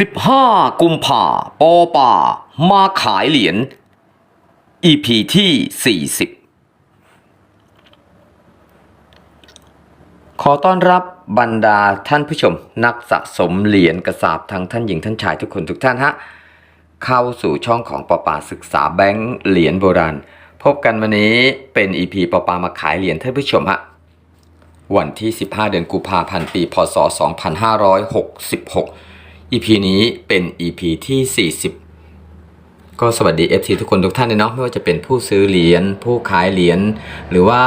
15 กุมภาปอป่า มาขายเหรียญ EP ที่ 40 ขอต้อนรับบรรดาท่านผู้ชม นักสะสมเหรียญกระสาบทั้งท่านหญิงท่านชายทุกคนทุกท่านฮะ เข้าสู่ช่องของปอป่าศึกษาแบงค์เหรียญโบราณ พบกันวันนี้เป็น EP ปอป่ามาขายเหรียญท่านผู้ชมฮะวันที่ 15 เดือนกุมภาพันธ์ปี พศ 2566 EP นี้เป็น EP ที่ 40 ก็สวัสดี FC ทุกคนทุกท่านเลยเนาะไม่ว่าจะเป็นผู้ซื้อเหรียญผู้ขายเหรียญหรือว่า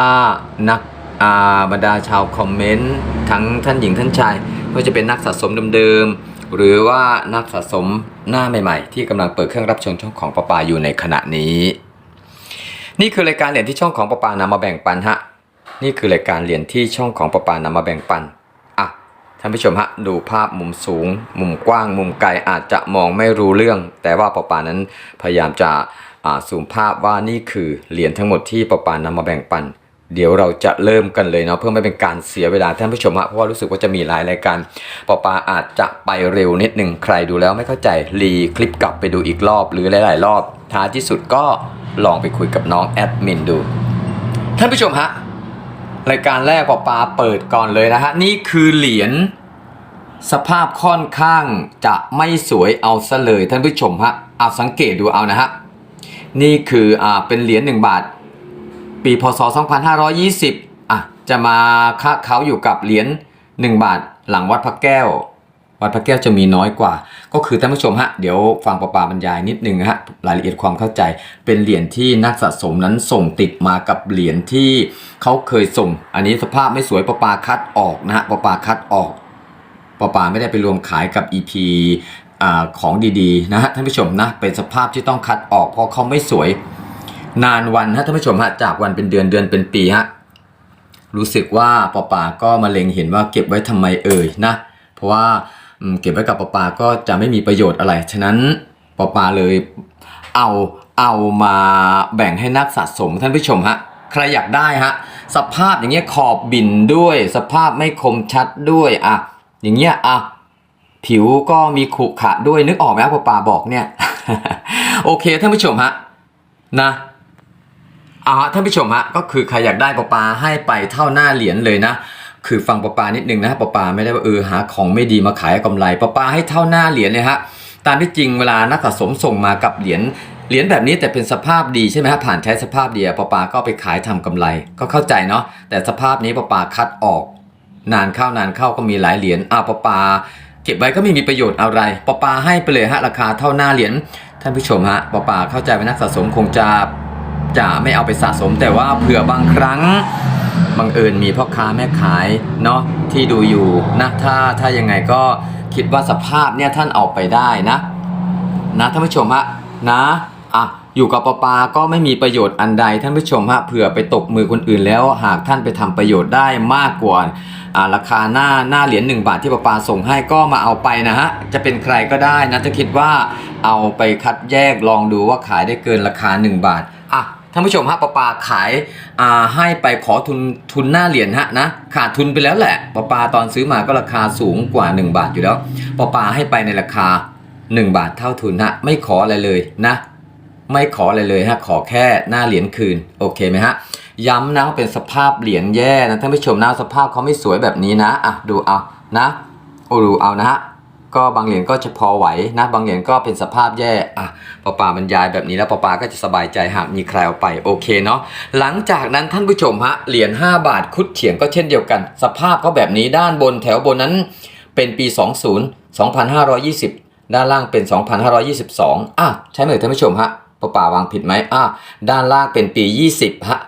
นักอ่าบรรดาชาวคอมเมนต์ทั้งท่านหญิงท่านชายไม่ว่าจะเป็นนักสะสมเดิมๆหรือว่านักสะสมหน้าใหม่ๆ ที่กำลังเปิดเครื่องรับชมช่องของประปาอยู่ในขณะนี้ นี่คือรายการเหรียญที่ช่องของประปานำมาแบ่งปันฮะนี่คือรายการเหรียญที่ช่องของประปานำมาแบ่งปัน ท่านผู้ชมฮะดูภาพมุมสูง มุมกว้าง มุมไกลอาจจะมองไม่รู้เรื่อง แต่ว่าปปานั้นพยายามจะอ่าซูมภาพว่านี่คือเหรียญทั้งหมดที่ปปานำมาแบ่งปัน เดี๋ยวเราจะเริ่มกันเลยเนาะเพื่อไม่เป็นการเสียเวลาท่านผู้ชมฮะเพราะว่ารู้สึกว่าจะมีหลายรายการปอปาอาจจะไปเร็วนิดหนึ่งใครดูแล้วไม่เข้าใจรีคลิปกลับไปดูอีกรอบหรือหลาย ๆ รอบท้ายที่สุดก็ลองไปคุยกับน้องแอดมินดูท่านผู้ชมฮะ รายการแรกปอปาเปิดก่อนเลยนะฮะ นี่คือเหรียญสภาพค่อนข้างจะไม่สวยเอาซะเลยท่านผู้ชมฮะเอาสังเกตดูเอานะฮะ นี่คืออ่าเป็นเหรียญ1บาท ปีพศ 2520อะจะมาค้าเขาอยู่กับเหรียญ1บาทหลังวัดพระแก้ว วัดพระแก้วจะมีน้อยกว่า ก็คือท่านผู้ชมฮะเดี๋ยวฟังประปาบรรยายนิดนึงฮะรายละเอียดความเข้าใจ เป็นเหรียญที่นักสะสมนั้นส่งติดมากับเหรียญที่เขาเคยส่ง อันนี้สภาพไม่สวยประปาคัดออกนะฮะประปาคัดออกปอปาไม่ได้ไปรวมขายกับ EP อาของดีๆนะฮะท่านผู้ชมนะเป็นสภาพที่ต้องคัดออกเพราะเขาไม่สวย นานวันฮะท่านผู้ชมฮะจากวันเป็นเดือนเดือนเป็นปีฮะรู้สึกว่าปอปาก็มาเล็งเห็นว่าเก็บไว้ทำไมเอ่ยนะเพราะว่า เก็บไว้กับปอปาก็จะไม่มีประโยชน์อะไร ฉะนั้นปอปาเลยเอาเอามาแบ่งให้นักสะสมท่านผู้ชมฮะใครอยากได้ฮะสภาพอย่างเงี้ยขอบบินด้วย สภาพไม่คมชัดด้วยอะอย่างเงี้ยอะผิวก็มีขุขะด้วยนึกออกไหมครับป่าบอกเนี่ย โอเคท่านผู้ชมฮะนะอ่าท่านผู้ชมฮะก็คือใครอยากได้ปอปาให้ไปเท่าหน้าเหรียญเลยนะ คือฟังปอปานิดนึงนะปอปาไม่ได้ว่าเออหาของไม่ดีมาขายเอากำไรปอปาให้เท่าหน้าเหรียญเลยฮะตามที่จริงเวลานักสะสมส่งมากับเหรียญเหรียญแบบนี้แต่เป็นสภาพดีใช่ไหมฮะผ่านใช้สภาพดีอะปาก็ไปขายทำกำไรก็เข้าใจเนาะแต่สภาพนี้ปอปาคัดออก นานเข้านานเข้าก็มีหลายเหรียญอาปอปา เก็บไว้ก็ไม่มีประโยชน์อะไรปอปาให้ไปเลยฮะราคาเท่าหน้าเหรียญท่านผู้ชมฮะปอปาเข้าใจว่านักสะสมคงจะจะไม่เอาไปสะสม แต่ว่าเผื่อบางครั้ง บังเอิญมีพ่อค้าแม่ขายเนาะที่ดูอยู่นะถ้าถ้ายังไงก็คิดว่าสภาพเนี่ยท่านเอาไปได้นะ นะท่านผู้ชมฮะนะอะอยู่กับปปาก็ไม่มีประโยชน์อันใดท่านผู้ชมฮะเผื่อไปตกมือคนอื่นแล้วหากท่านไปทำประโยชน์ได้มากกว่าราคาหน้าหน้าเหรียญ1บาทที่ปปาส่งให้ก็มาเอาไปนะฮะจะเป็นใครก็ได้นะถ้าคิดว่าเอาไปคัดแยกลองดูว่าขายได้เกินราคา 1 บาทอะ ท่านผู้ชมฮะปอปาขายอาให้ไปขอทุนทุนหน้าเหรียญฮะนะขาดทุนไปแล้วแหละปอปาตอนซื้อมาก็ราคาสูงกว่า 1 บาทอยู่แล้วปอปาให้ไปในราคา 1 บาทเท่าทุนฮะไม่ขออะไรเลยนะ ไม่ขออะไรเลยฮะขอแค่หน้าเหรียญคืนโอเคไหมฮะย้ำนะว่าเป็นสภาพเหรียญแย่นะท่านผู้ชมนะสภาพเขาไม่สวยแบบนี้นะอะดูเอานะโอ้ดูเอานะฮะ ก็บางเหรียญก็จะพอไหวนะ บางเหรียญก็เป็นสภาพแย่อะปอปาบรรยายแบบนี้แล้วปอปาก็จะสบายใจหากมีใครเอาไปโอเคเนาะหลังจากนั้นท่านผู้ชมฮะเหรียญ5 บาทคุดเฉียงก็เช่นเดียวกัน สภาพเขาแบบนี้ด้านบนแถวบนนั้นเป็นปี 20 2520 ด้านล่างเป็น 2522อะใช่ไหมท่านผู้ชมฮะปอปาวางผิดไหมอะด้านล่างเป็นปี 20ฮะ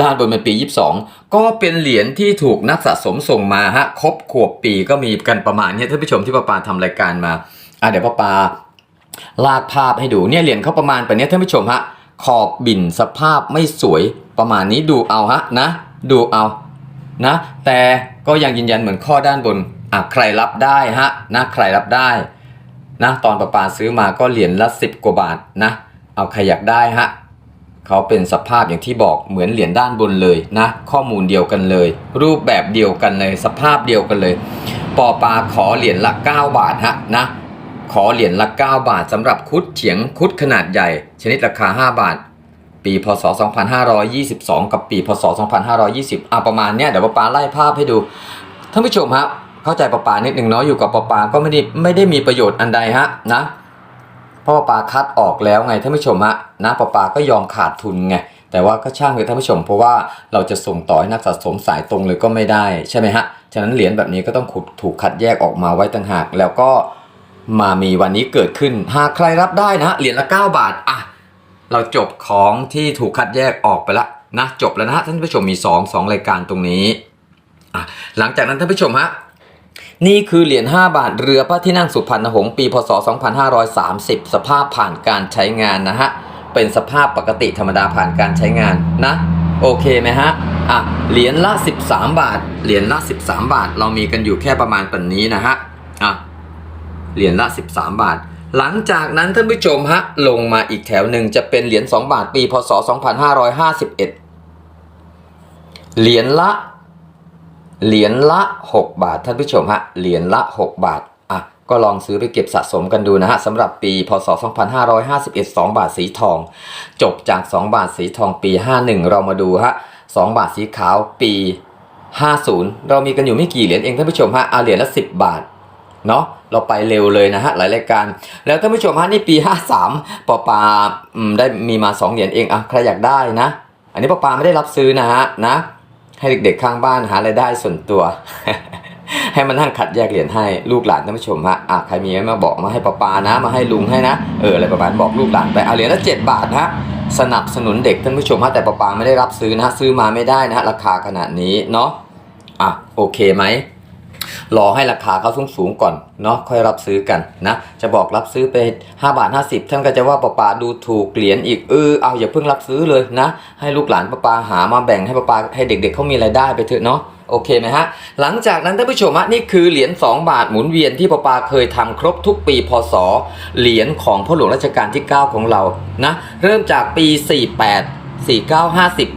ด้านบนเป็นปี 22 ก็เป็นเหรียญที่ถูกนักสะสมส่งมาฮะครบขวบปีก็มีกันประมาณนี้ท่านผู้ชมที่ปอปาทำรายการมาอะเดี๋ยวปอปาลากภาพให้ดูเนี่ยเหรียญเขาประมาณแบบนี้ท่านผู้ชมฮะขอบบินสภาพไม่สวยประมาณนี้ดูเอาฮะนะ ดูเอานะ แต่ก็ยังยืนยันเหมือนข้อด้านบนอะใครรับได้ฮะนะใครรับได้นะตอนประปาซื้อมาก็เหรียญละสิบกว่าบาทนะ เอาใครอยากได้ฮะ เขาเป็นสภาพอย่างที่บอกเหมือนเหรียญด้านบนเลยนะ ข้อมูลเดียวกันเลย รูปแบบเดียวกันเลย สภาพเดียวกันเลย ปอปาขอเหรียญละ 9 บาทฮะนะ ขอเหรียญละ 9 บาทสำหรับคุดเฉียงคุดขนาดใหญ่ ชนิดราคา 5 บาท ปีพศ 2522 กับปีพศ 2520อะประมาณเนี้ยเดี๋ยวป้าปาไล่ภาพให้ดูท่านผู้ชมฮะเข้าใจป้าปานิดหนึ่งเนาะอยู่กับป้าปาก็ไม่ได้ไม่ได้มีประโยชน์อันใดฮะนะ พราะป้าคัดออกแล้วไงท่านผู้ชมฮะนะป้าปาก็ยอมขาดทุนไงแต่ว่าก็ช่างเลยท่านผู้ชม เพราะว่าเราจะส่งต่อให้นักสะสมสายตรงเลยก็ไม่ได้ใช่ไหมฮะฉะนั้นเหรียญแบบนี้ก็ต้องขุดถูกคัดแยกออกมาไว้ต่างหาก แล้วก็มามีวันนี้เกิดขึ้น หากใครรับได้นะเหรียญละ 9 บาทอะเราจบของที่ถูกคัดแยกออกไปละนะจบแล้วนะฮะท่านผู้ชมมี 2 2 รายการตรงนี้อะหลังจากนั้นท่านผู้ชมฮะ นี่คือเหรียญ 5 บาทเรือพระที่นั่งสุพรรณหงษ์ปีพศ 2530 สภาพผ่านการใช้งานนะฮะ เป็นสภาพปกติธรรมดาผ่านการใช้งานนะ โอเคไหมฮะ อะ เหรียญละ 13 บาท เหรียญละ 13 บาท เรามีกันอยู่แค่ประมาณปันนี้นะฮะ อะ เหรียญละ 13 บาท หลังจากนั้นท่านผู้ชมฮะ ลงมาอีกแถวหนึ่งจะเป็นเหรียญ 2 บาทปีพศ 2551 เหรียญละ เหรียญละ 6 บาท ท่านผู้ชมฮะเหรียญละ 6 บาทอะก็ลองซื้อไปเก็บสะสมกันดูนะฮะสำหรับปีพศ 2551 2 บาทสีทอง จบจาก 2 บาทสีทองปี 51 เรามาดูฮะ2บาทสีขาวปี 50 เรามีกันอยู่ไม่กี่เหรียญเองท่านผู้ชมฮะเอาเหรียญละ 10 บาทเนาะเราไปเร็วเลยนะฮะหลายรายการ แล้วท่านผู้ชมฮะนี่ปี 53ปอปาได้มีมา 2 เหรียญเองอะใครอยากได้นะ อันนี้ปอปาไม่ได้รับซื้อนะฮะนะ ให้เด็กๆข้างบ้านหารายได้ส่วนตัว ให้มันนั่งขัดแยกเหรียญให้ลูกหลานท่านผู้ชมฮะอะใครมีมาบอกมาให้ป้าปานะ มาให้ลุงให้นะเอออะไรประมาณบอกลูกหลานไปเอาเหรียญละเจบาทฮะสนับสนุนเด็กท่านผู้ชมฮะแต่ป้าปาไม่ได้รับซื้อนะฮะซื้อมาไม่ได้นะฮะราคาขนาดนี้เนาะอะโอเคไหม รอให้ราคาเขาสูงสูงก่อนเนาะค่อยรับซื้อกันนะ จะบอกรับซื้อไป 5 บาท 50 ท่านก็จะว่าป้าปาดูถูกเหรียญอีกเออเอาอย่าเพิ่งรับซื้อเลยนะ ให้ลูกหลานป้าปาหามาแบ่งให้ป้าปาให้เด็กๆเขามีรายได้ไปเถอะเนาะโอเคไหมฮะ หลังจากนั้นท่านผู้ชมฮะนี่คือเหรียญ2บาทหมุนเวียนที่ป้าปาเคยทำครบทุกปีพศ เหรียญของพ่อหลวงรัชกาลที่ 9 ของเรานะ เริ่มจากปี 48 49 50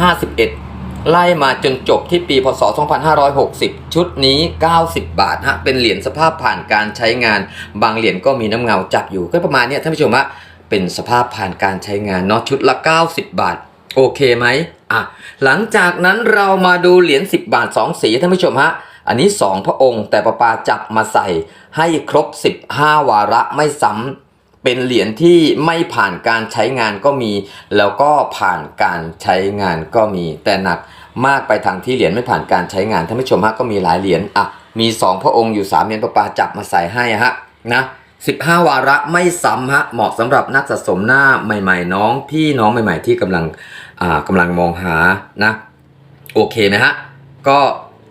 51 ไล่มาจนจบที่ปีพศ 2560 ชุดนี้ 90 บาทฮะเป็นเหรียญสภาพผ่านการใช้งาน บางเหรียญก็มีน้ำเงาจับอยู่ก็ประมาณนี้ท่านผู้ชมฮะเป็นสภาพผ่านการใช้งานเนาะชุดละ 90 บาท โอเคไหมอะหลังจากนั้นเรามาดูเหรียญ 10 บาท 2 สีท่านผู้ชมฮะอันนี้ 2 พระองค์ แต่ประปาจับมาใส่ให้ครบ 15 วาระไม่ซ้ำ เป็นเหรียญที่ไม่ผ่านการใช้งานก็มี แล้วก็ผ่านการใช้งานก็มี แต่หนักมากไปทางที่เหรียญไม่ผ่านการใช้งานท่านผู้ชมฮะก็มีหลายเหรียญอะมี 2 พระองค์อยู่3เหรียญประปาจับมาใส่ให้ฮะนะ15 วาระไม่ซ้ำฮะเหมาะสำหรับนักสะสมหน้าใหม่ ๆ น้องพี่น้องใหม่ ๆ ที่กำลังอ่ากำลังมองหานะโอเคไหมฮะก็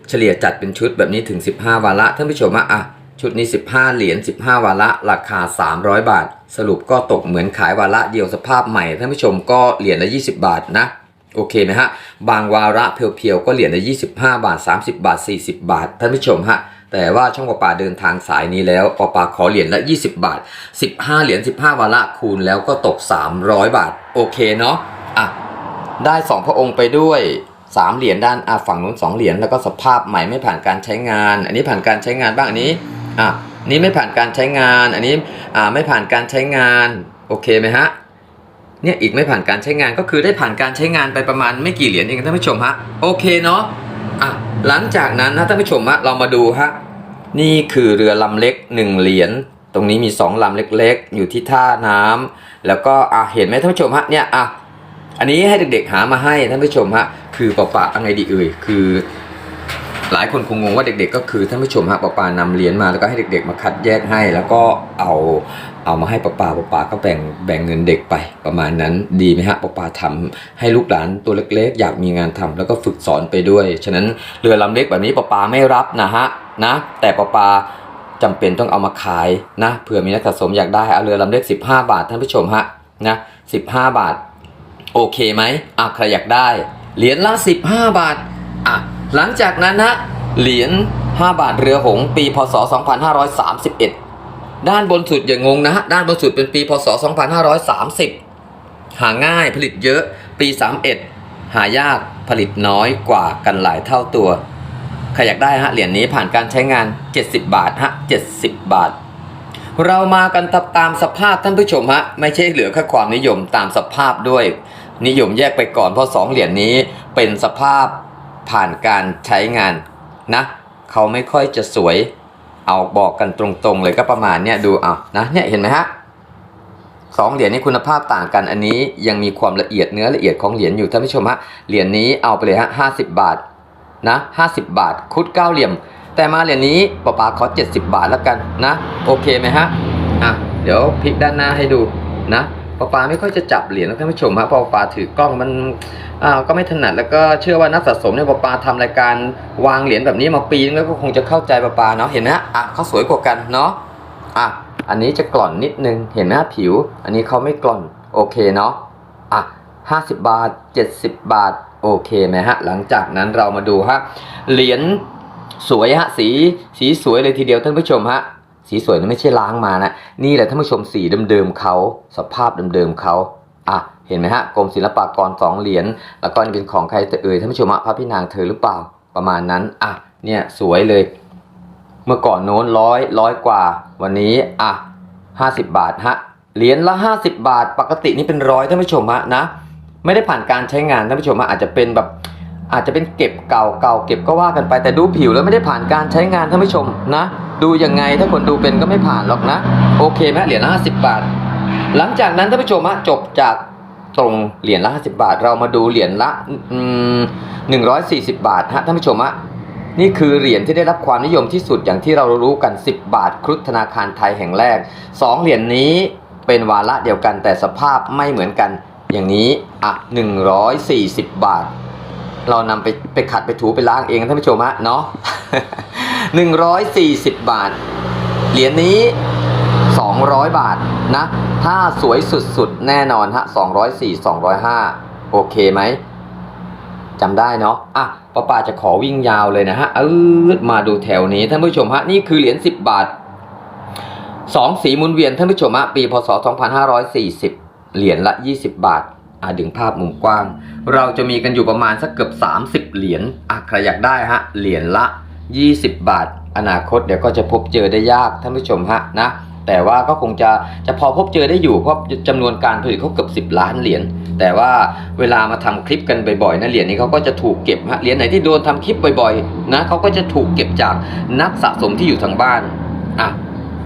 เฉลี่ยจัดเป็นชุดแบบนี้ถึง 15 วาระท่านผู้ชมฮะอะชุดนี้ 15 เหรียญ15 วาระราคา 300 บาท สรุปก็ตกเหมือนขาย วาระเดียวสภาพใหม่ท่านผู้ชมก็เหรียญละ 20 บาทนะโอเคไหมฮะบางวาระเพียวๆก็เหรียญละ25 บาท 30 บาท 40 บาทท่านผู้ชมฮะแต่ว่าช่องปอปาเดินทางสายนี้แล้วปอปาขอเหรียญละ 20 บาท 15 เหรียญ15 วาระคูณแล้วก็ตก 300 บาท โอเคเนาะอะได้ 2 พระองค์ไปด้วย3เหรียญด้านอะฝั่งนู้น2เหรียญแล้วก็สภาพใหม่ไม่ผ่านการใช้งาน อันนี้ผ่านการใช้งานบ้างอันนี้อะ นี่ไม่ผ่านการใช้งาน อันนี้อ่าไม่ผ่านการใช้งานโอเคไหมฮะเนี่ยอีกไม่ผ่านการใช้งานก็คือได้ผ่านการใช้งานไปประมาณไม่กี่เหรียญเองท่านผู้ชมฮะโอเคเนาะอะหลังจากนั้นนะท่านผู้ชมฮะเรามาดูฮะนี่คือเรือลำเล็กหนึ่งเหรียญตรงนี้มีสองลำเล็กๆ อยู่ที่ท่าน้ำแล้วก็อะเห็นไหมท่านผู้ชมฮะเนี่ยอะอันนี้ให้เด็กๆหามาให้ท่านผู้ชมฮะคือปะปะอะไรดีเอ่ยคือ หลายคนคงงงว่าเด็กๆ ก็คือท่านผู้ชมฮะปะปานำเหรียญมาแล้วก็ให้เด็ก ๆ มาคัดแยกให้ แล้วก็เอาเอามาให้ปะปาปะปาก็แบ่งแบ่งเงินเด็กไปประมาณนั้นดีไหมฮะปะปาทำให้ลูกหลานตัวเล็กๆ อยากมีงานทำแล้วก็ฝึกสอนไปด้วย ฉะนั้นเรือลำเล็กแบบนี้ปะปาไม่รับนะฮะนะแต่ปะปาจำเป็นต้องเอามาขายนะเผื่อมีนักสะสมอยากได้เอาเรือลำเล็ก 15 บาทท่านผู้ชมฮะนะ15บาท โอเคไหมอะใครอยากได้ เหรียญละ 15 บาทอะ หลังจากนั้นนะเหรียญ5 บาทเรือหงส์ปีพศ 2531 ด้านบนสุดอย่างงงนะฮะด้านบนสุดเป็นปีพศ 2530 หาง่ายผลิตเยอะปี 31 หายากผลิตน้อยกว่ากันหลายเท่าตัวใครอยากได้ฮะเหรียญนี้ผ่านการใช้งาน 70 บาทฮะ70 บาท เรามากันตามตามสภาพท่านผู้ชมฮะไม่ใช่เหลือแค่ความนิยมตามสภาพด้วย นิยมแยกไปก่อนเพราะสองเหรียญนี้เป็นสภาพ ผ่านการใช้งานนะเขาไม่ค่อยจะสวย เอาบอกกันตรงๆเลยก็ประมาณเนี้ยดูเอานะเนี่ยเห็นไหมฮะสองเหรียญนี้คุณภาพต่างกันอันนี้ยังมีความละเอียดเนื้อละเอียดของเหรียญอยู่ท่านผู้ชมฮะเหรียญนี้เอาไปเลยฮะห้าสิบบาทนะห้าสิบบาท คุดเก้าเหลี่ยม แต่มาเหรียญนี้ป้าป๋าขอเจ็ดสิบบาทแล้วกันนะ โอเคไหมฮะอะเดี๋ยวพลิกด้านหน้าให้ดูนะ ป้าป๋าไม่ค่อยจะจับเหรียญนะท่านผู้ชมฮะป้าป๋าถือกล้องมันอ่าก็ไม่ถนัดแล้วก็เชื่อว่านักสะสมเนี่ยป้าป๋าทำรายการวางเหรียญแบบนี้มาปีนึงแล้วก็คงจะเข้าใจป้าป๋าเนาะเห็นไหมฮะอะเขาสวยกว่ากันเนาะอะอันนี้จะกล่อนนิดนึงเห็นไหมผิว อันนี้เขาไม่กล่อนโอเคเนาะอะห้าสิบบาทเจ็ดสิบบาทโอเคไหมฮะหลังจากนั้นเรามาดูฮะเหรียญสวยฮะสีสีสวยเลยทีเดียวท่านผู้ชมฮะ สีสวยนะไม่ใช่ล้างมานะ นี่แหละท่านผู้ชมสีเดิมๆเขาสภาพเดิมๆเขาอะเห็นไหมฮะกรมศิลปากรสองเหรียญแล้วก็นี่เป็นของใครเอ่ยท่านผู้ชมพระพี่นางเธอหรือเปล่าประมาณนั้นอะเนี่ยสวยเลย เมื่อก่อนโน้นร้อยร้อยกว่า วันนี้อะห้าสิบบาทฮะเหรียญละห้าสิบบาท ปกตินี่เป็นร้อยท่านผู้ชมฮะนะไม่ได้ผ่านการใช้งานท่านผู้ชมฮะอาจจะเป็นแบบ อาจจะเป็นเก็บเก่าเก่าเก็บก็ว่ากันไปแต่ดูผิวแล้วไม่ได้ผ่านการใช้งานท่านผู้ชมนะ ดูยังไงถ้าคนดูเป็นก็ไม่ผ่านหรอกนะ โอเคไหมเหรียญละห้าสิบบาท หลังจากนั้นท่านผู้ชมฮะจบจากตรงเหรียญละห้าสิบาท เรามาดูเหรียญละหนึ่งร้อยสี่สิบบาทฮะท่านผู้ชมฮะนี่คือเหรียญที่ได้รับความนิยมที่สุดอย่างที่เรารู้กัน 10 บาทครุฑธนาคารไทยแห่งแรกสองเหรียญนี้เป็นวาระเดียวกันแต่สภาพไม่เหมือนกัน อย่างนี้อะ140 บาท เรานำไปไปขัดไปถูไปล้างเองท่านผู้ชมฮะเนาะ140บาท เหรียญนี้200บาทนะ ถ้าสวยสุดๆ แน่นอนฮะ204 205โอเคไหมจำได้เนาะอะป้าป่าจะขอวิ่งยาวเลยนะฮะเออมาดูแถวนี้ท่านผู้ชมฮะนี่คือเหรียญ10บาทสองสีมุนเวียนท่านผู้ชมฮะปีพศ2540เหรียญละ20บาท อะดึงภาพมุมกว้าง เราจะมีกันอยู่ประมาณสักเกือบ 30 เหรียญอะใครอยากได้ฮะ เหรียญละ 20 บาท อนาคตเดี๋ยวก็จะพบเจอได้ยากท่านผู้ชมฮะนะแต่ว่าก็คงจะจะพอพบเจอได้อยู่เพราะจำนวนการผลิตเขาเกือบ10 ล้านเหรียญแต่ว่าเวลามาทำคลิปกันบ่อยๆนะเหรียญนี้เขาก็จะถูกเก็บฮะเหรียญไหนที่โดนทำคลิปบ่อยๆนะเขาก็จะถูกเก็บจากนักสะสมที่อยู่ทางบ้านอะ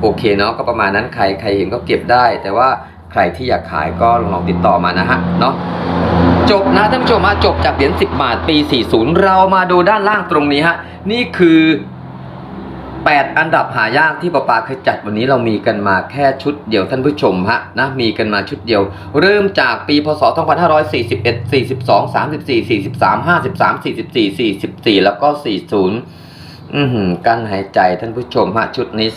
โอเคเนาะก็ประมาณนั้นใครใครเห็นก็เก็บได้ แต่ว่า ใครที่อยากขายก็ลองติดต่อมานะฮะเนาะจบนะท่านผู้ชมฮะจบจากเหรียญ10 บาทปี 40 เรามาดูด้านล่างตรงนี้ฮะนี่คือ 8 อันดับหายากที่ปาปาเคยจัดวันนี้เรามีกันมาแค่ชุดเดียวท่านผู้ชมฮะนะมีกันมาชุดเดียว เริ่มจากปีพศ 2541 42 34 43 53 44 44 แล้วก็ 40 อือหือกั้นหายใจท่านผู้ชมฮะชุดนี้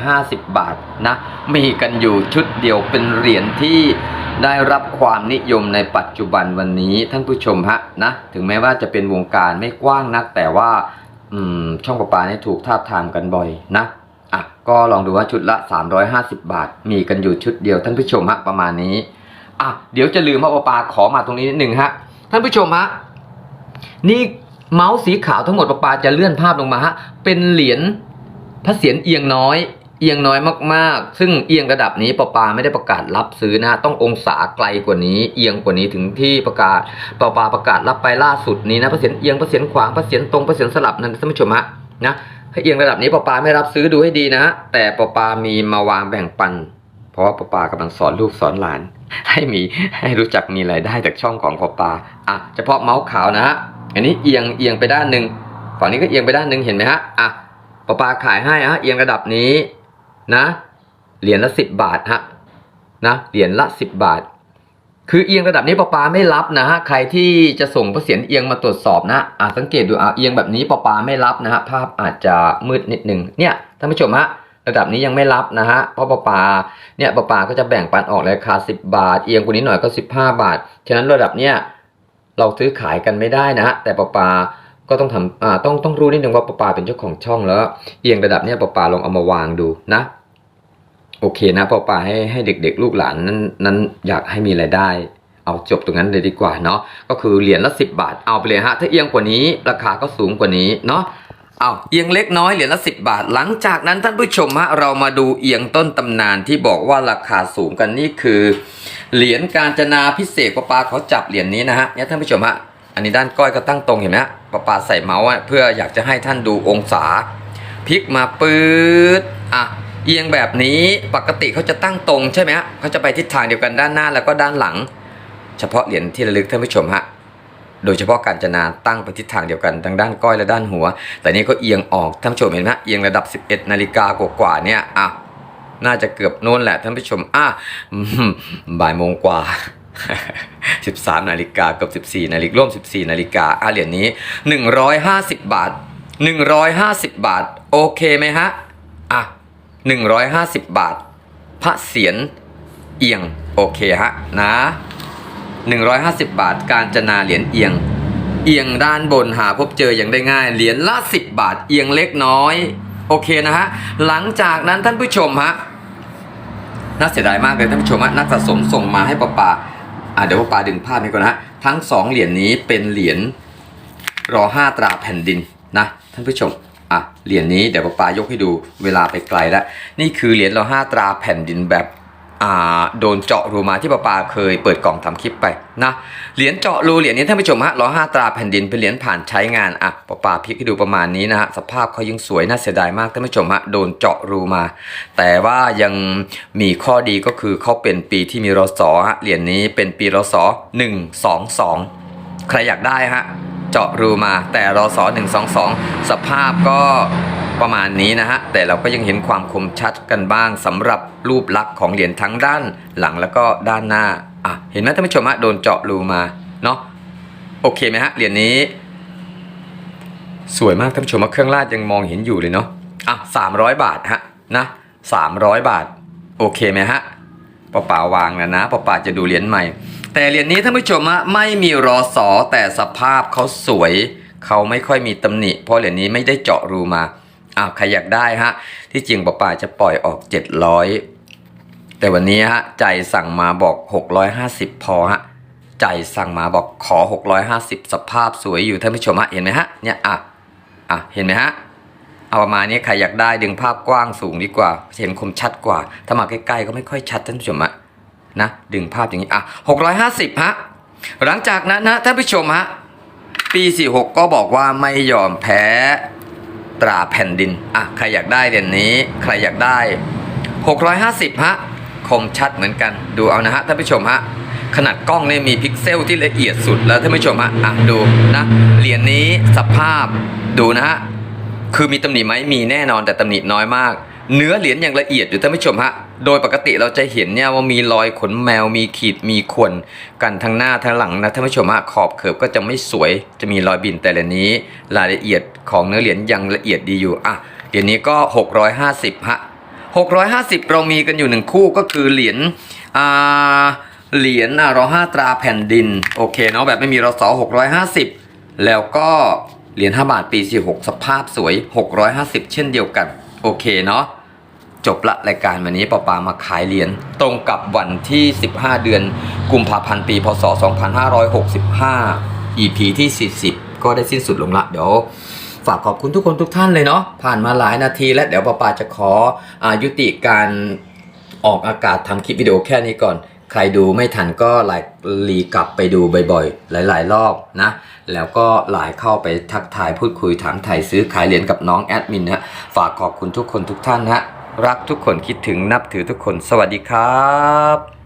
350 บาทนะ มีกันอยู่ชุดเดียวเป็นเหรียญที่ได้รับความนิยมในปัจจุบันวันนี้ท่านผู้ชมฮะนะ ถึงแม้ว่าจะเป็นวงการไม่กว้างนัก แต่ว่าอืมช่องประปาเนี่ยถูกทาบทามกันบ่อยนะอะก็ลองดูว่าชุดละ 350 บาท มีกันอยู่ชุดเดียวท่านผู้ชมฮะประมาณนี้อะเดี๋ยวจะลืมว่าประปาขอมาตรงนี้นิดหนึ่งฮะท่านผู้ชมฮะนี่ เมาส์สีขาวทั้งหมดปะปาจะเลื่อนภาพลงมาฮะเป็นเหรียญพระเศียรเอียงน้อย เอียงน้อยมากๆ ซึ่งเอียงระดับนี้ปะปาไม่ได้ประกาศรับซื้อนะต้ององศาไกลกว่านี้ เอียงกว่านี้ถึงที่ประกาศปะปาประกาศรับไปล่าสุดนี้นะพระเศียรเอียงพระเศียรขวางพระเศียรตรงพระเศียรสลับนั่นท่านผู้ชมฮะนะเอียงระดับนี้ปะปาไม่รับซื้อดูให้ดีนะ แต่ปะปามีมาวางแบ่งปัน เพราะว่าปะปากำลังสอนลูกสอนหลาน ให้มีให้รู้จักมีรายได้จากช่องของปะปาอะเฉพาะเมาส์ขาวนะฮะ อันนี้เอียงเอียงไปด้านหนึ่งฝั่งนี้ก็เอียงไปด้านหนึ่งเห็นไหมฮะอะปะปาขายให้ฮะเอียงระดับนี้นะเหรียญละสิบบาทฮะนะเหรียญละสิบบาท คือเอียงระดับนี้ปะปาไม่รับนะฮะใครที่จะส่งพระเศียรเอียงมาตรวจสอบนะอะสังเกตดูอะเอียงแบบนี้ปะปาไม่รับนะฮะภาพอาจจะมืดนิดหนึ่งเนี่ยท่านผู้ชมฮะระดับนี้ยังไม่รับนะฮะ เพราะปะปาเนี่ยปะปาก็จะแบ่งปันออกราคาสิบบาท เอียงกว่านี้หน่อยก็สิบห้าบาท ฉะนั้นระดับเนี้ย เราซื้อขายกันไม่ได้นะ แต่ปะปาก็ต้องทำอ่าต้องต้องรู้นิดนึงว่าปะปาเป็นเจ้าของช่องแล้ว เอียงระดับเนี้ยปะปาลองเอามาวางดูนะ โอเคนะปะปาให้ให้เด็ก ๆ ลูกหลานนั้นนั้นอยากให้มีรายได้ เอาจบตรงนั้นเลยดีกว่าเนาะก็คือเหรียญละสิบบาทเอาไปเลยฮะถ้าเอียงกว่านี้ราคาก็สูงกว่านี้เนาะเอาเอียงเล็กน้อยเหรียญละสิบาท หลังจากนั้นท่านผู้ชมฮะเรามาดูเอียงต้นตำนานที่บอกว่าราคาสูงกันนี่คือ เหรียญการจนาพิเศษปะปาเขาจับเหรียญนี้นะฮะเนี่ยท่านผู้ชมฮะอันนี้ด้านก้อยก็ตั้งตรงเห็นไหมฮะปะปาใส่เมาส์เพื่ออยากจะให้ท่านดูองศาพลิกมาปื๊ดอะเอียงแบบนี้ปกติเขาจะตั้งตรงใช่ไหมฮะเขาจะไปทิศทางเดียวกันด้านหน้าแล้วก็ด้านหลัง เฉพาะเหรียญที่ระลึกท่านผู้ชมฮะโดยเฉพาะการจนาตั้งไปทิศทางเดียวกันทั้งด้านก้อยและด้านหัว แต่นี่ก็เอียงออกท่านผู้ชมเห็นไหมเอียงระดับ 11 นาฬิกากว่าๆเนี่ยอะ น่าจะเกือบโน่นแหละท่านผู้ชม อะบ่ายโมงกว่า 13 นาฬิกาเกือบ14 นาฬิการ่วม 14 นาฬิกาอะเหรียญนี้ 150 บาท 150 บาท โอเคไหมฮะ อะ 150 บาท พระเศียรเอียง โอเคฮะ นะ 150 บาท การจนาเหรียญเอียง เอียงด้านบนหาพบเจออย่างได้ง่าย เหรียญละ 10 บาท เอียงเล็กน้อย โอเคนะฮะหลังจากนั้นท่านผู้ชมฮะน่าเสียดายมากเลยท่านผู้ชมฮะนักสะสมส่งมาให้ปะปาอ่าเดี๋ยวปะปาดึงภาพให้ก่อนนะทั้งสองเหรียญนี้เป็นเหรียญรอห้าตราแผ่นดินนะท่านผู้ชมอะเหรียญนี้เดี๋ยวปะปายกให้ดูเวลาไปไกลแล้วนี่คือเหรียญรอห้าตราแผ่นดินแบบ โดนเจาะรูมาที่ปาปาเคยเปิดกล่องทำคลิปไปนะเหรียญเจาะรูเหรียญนี้ท่านผู้ชมฮะร้อห้าตราแผ่นดินเป็นเหรียญผ่านใช้งานอะปาปาพลิกให้ดูประมาณนี้นะฮะสภาพเขายังสวยน่าเสียดายมากท่านผู้ชมฮะโดนเจาะรูมา แต่ว่ายังมีข้อดีก็คือเขาเป็นปีที่มีรศฮะเหรียญนี้เป็นปีรศหนึ่งสองสองใครอยากได้ฮะเจาะรูมาแต่รศหนึ่งสองสองสภาพก็ ประมาณนี้นะฮะ แต่เราก็ยังเห็นความคมชัดกันบ้างสำหรับรูปลักษณ์ของเหรียญทั้งด้านหลังแล้วก็ด้านหน้าอะเห็นไหมท่านผู้ชมฮะโดนเจาะรูมาเนาะโอเคไหมฮะเหรียญนี้ สวยมากท่านผู้ชมว่าเครื่องราชยังมองเห็นอยู่เลยเนาะอะสามร้อยบาทฮะนะสามร้อยบาท โอเคไหมฮะปะป่าวางนะนะปะป่าจะดูเหรียญใหม่ แต่เหรียญนี้ท่านผู้ชมฮะไม่มีรอสอแต่สภาพเขาสวย เขาไม่ค่อยมีตำหนิ เพราะเหรียญนี้ไม่ได้เจาะรูมา อ้าวใครอยากได้ฮะ ที่จริงปะป่าจะปล่อยออก 700 แต่วันนี้ฮะใจสั่งมาบอก 650 พอฮะใจสั่งมาบอกขอ 650 สภาพสวยอยู่ท่านผู้ชมฮะเห็นไหมฮะเนี่ยอะอะเห็นไหมฮะเอาประมาณนี้ใครอยากได้ดึงภาพกว้างสูงดีกว่า เห็นคมชัดกว่า ถ้ามาใกล้ๆก็ไม่ค่อยชัดท่านผู้ชมฮะนะดึงภาพอย่างนี้อะ650ฮะหลังจากนั้นนะท่านผู้ชมฮะปี46ก็บอกว่าไม่ยอมแพ้ ตราแผ่นดิน อะ ใครอยากได้เหรียญนี้ ใครอยากได้ 650 ฮะ คมชัดเหมือนกัน ดูเอานะฮะท่านผู้ชมฮะ ขนาดกล้องเนี่ยมีพิกเซลที่ละเอียดสุดแล้วท่านผู้ชมฮะ อะ ดูนะ เหรียญนี้สภาพ ดูนะฮะ คือมีตำหนิไหมมีแน่นอนแต่ตำหนิน้อยมาก เนื้อเหรียญอย่างละเอียดอยู่ท่านผู้ชมฮะ โดยปกติเราจะเห็นเนี่ยว่ามีรอยขนแมวมีขีดมีข่วนกันทั้งหน้าทั้งหลังนะท่านผู้ชมขอบเขิบก็จะไม่สวยจะมีรอยบินแต่ละนี้ รายละเอียดของเนื้อเหรียญยังละเอียดดีอยู่อะเหรียญนี้ก็ 650ฮะ650 เรามีกันอยู่หนึ่งคู่ก็คือเหรียญอ่าเหรียญรอห้าตราแผ่นดินโอเคเนาะแบบไม่มีรอสอ650 แล้วก็เหรียญ5บาทปี46สภาพสวย 650 เช่นเดียวกัน โอเคเนาะ จบละรายการวันนี้ปอปามาขายเหรียญตรงกับวันที่ 15 เดือนกุมภาพันธ์ปี พศ 2565 EP ที่ 40 ก็ได้สิ้นสุดลงละเดี๋ยวฝากขอบคุณทุกคนทุกท่านเลยเนาะผ่านมาหลายนาทีแล้วเดี๋ยวปาปาจะขออายุติการออกอากาศทำคลิปวิดีโอแค่นี้ก่อน ใครดูไม่ทันก็ไลน์รีกลับไปดูบ่อยๆ หลาย ๆ รอบนะ แล้วก็ไลน์เข้าไปทักทายพูดคุยถามไถ่ซื้อขายเหรียญกับน้องแอดมินนะฝากขอบคุณทุกคนทุกท่านนะ รักทุกคนคิดถึงนับถือทุกคน สวัสดีครับ